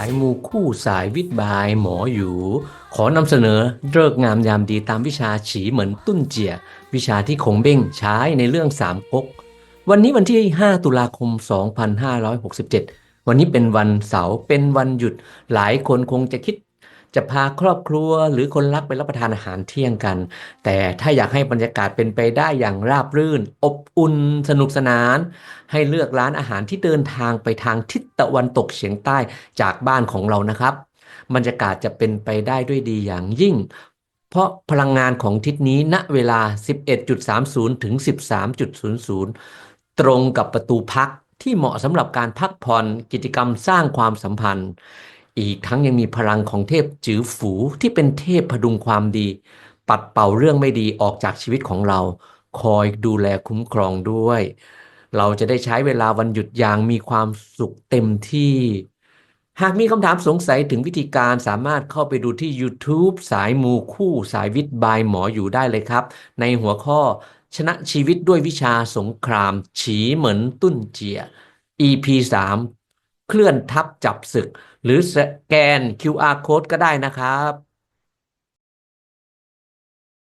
ายมูคู่สายวิทย์บายหมออยู่ ขอนำเสนอเลิกงามยามดีตามวิชาฉีเหมือนตุ้นเจีย วิชาที่คงเบ้งใช้ในเรื่องสามก๊กวันนี้วันที่ 5 ตุลาคม 2567 วันนี้เป็นวันเสาร์เป็นวันหยุด หลายคนคงจะคิดจะพาครอบครัวหรือคนรักไปรับประทานอาหารเที่ยงกัน แต่ถ้าอยากให้บรรยากาศเป็นไปได้อย่างราบรื่น อบอุ่นสนุกสนาน ให้เลือกร้านอาหารที่เดินทางไปทางทิศ ตะวันตกเฉียงใต้จากบ้านของเรานะครับ บรรยากาศจะเป็นไปได้ด้วยดีอย่างยิ่ง เพราะพลังงานของทิศนี้ณเวลา 11.30 ถึง 13.00 ตรงกับประตูพักที่เหมาะสำหรับการพักผ่อนกิจกรรมสร้างความสัมพันธ์ อีกทั้งยังมีพลังของเทพจือฝูที่เป็นเทพพดุงความดี ปัดเป่าเรื่องไม่ดีออกจากชีวิตของเรา คอยดูแลคุ้มครองด้วย เราจะได้ใช้เวลาวันหยุดอย่างมีความสุขเต็มที่ หากมีคำถามสงสัยถึงวิธีการสามารถเข้าไปดูที่ YouTube สายมูคู่สายวิทย์บายหมออยู่ได้เลยครับ ในหัวข้อชนะชีวิตด้วยวิชาสงคราม ฉีเหมือนตุ้นเจีย EP 3เคลื่อนทัพจับศึก หรือสแกน QR code ก็ได้นะครับ